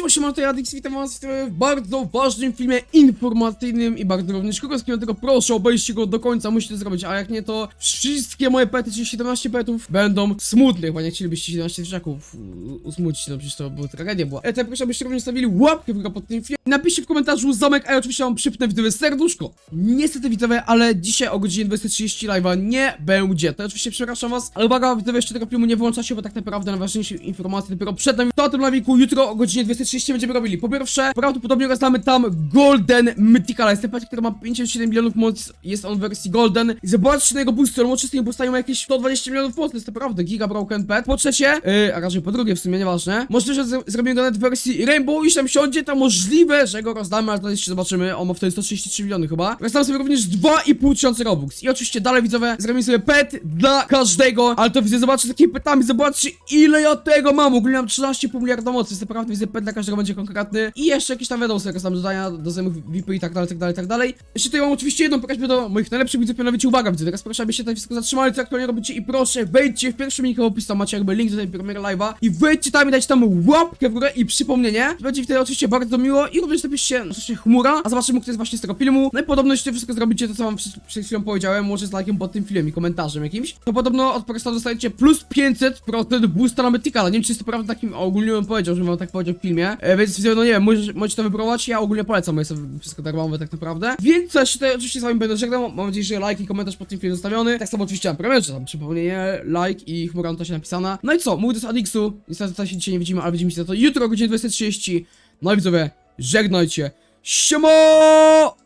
Siema, siema, tutaj Adix, witam was w bardzo ważnym filmie informacyjnym i bardzo również krótkim, dlatego proszę obejrzcie go do końca, musicie zrobić, a jak nie to wszystkie moje pety, czyli 17 petów będą smutne, chyba nie chcielibyście 17 dzieciaków usmucić, no przecież to była tragedia była. E, to proszę, abyście również stawili łapkę w górę pod tym filmem napiszcie w komentarzu zamek, a ja oczywiście wam przypnę widzowie serduszko. Niestety widzowie, ale dzisiaj o godzinie 20.30 live'a nie będzie, to oczywiście przepraszam was, ale uwaga, widzowie jeszcze tego filmu nie włączacie, bo tak naprawdę najważniejsze informacje dopiero przed nami. To o tym live'iku jutro o godzinie 20.30 będziemy robili. Po pierwsze, prawdopodobnie rozdamy tam Golden Mythical. Jest ten pet, który ma 57 milionów moc, jest on w wersji Golden. I zobaczcie na jego booster, łącznie z ma jakieś 120 milionów mocy, jest naprawdę giga broken pet. Po trzecie, yy, a raczej po drugie w sumie, nieważne, możliwe, że zrobimy go nawet w wersji Rainbow i tam siądzie, to możliwe, że go rozdamy, ale to jeszcze zobaczymy. On ma wtedy 133 miliony chyba. Rozdamy sobie również 2,5 tysiąca Robux. I oczywiście dalej widzowie, zrobimy sobie pet dla każdego, ale to widzę, zobaczcie z takimi petami, zobaczcie ile ja tego mam. Ogólnie mam 13,5 miliarda mocy, jest naprawdę widzę pet dla każdego będzie konkretny. I jeszcze jakieś tam wiadomo, jakieś tam dodania do zajmów VIP i tak dalej, tak dalej, tak dalej. Jeszcze tutaj mam oczywiście jedną prośbę do moich najlepszych widzów, mianowicie uwaga widzę, teraz proszę, abyście tutaj wszystko zatrzymali, co aktualnie robicie i proszę, wejdźcie w pierwszy link w opisie, tam macie jakby link do tej premiery live'a i wejdźcie tam i dajcie tam łapkę w górę i przypomnienie. Będzie wtedy oczywiście bardzo miło i również napiszcie oczywiście chmura, a zobaczymy, kto jest właśnie z tego filmu. No i podobno, jeśli wszystko zrobicie, to co wam przed, przed chwilą powiedziałem, może z lajkiem pod tym filmem i komentarzem jakimś, to podobno od Presta dostajecie plus 500% boosta na Mythicala. Nie wiem, czy jest to prawda takim ogólnie powiedział, że wam tak powiedział w filmie, e, więc widzę, no nie wiem, możecie, możecie to wypróbować, ja ogólnie polecam, bo jest wszystko darmowe tak naprawdę. Więc się tutaj oczywiście z wami będę żegnał, mam nadzieję, że like i komentarz pod tym filmem zostawiony. Tak samo oczywiście na premierze, tam przypomnienie, like i chmura to się napisana. No i co, mówię to z Adixu, niestety tutaj się dzisiaj nie widzimy, ale widzimy się za to jutro o godzinie 20.30. No i widzowie, żegnajcie, siemo!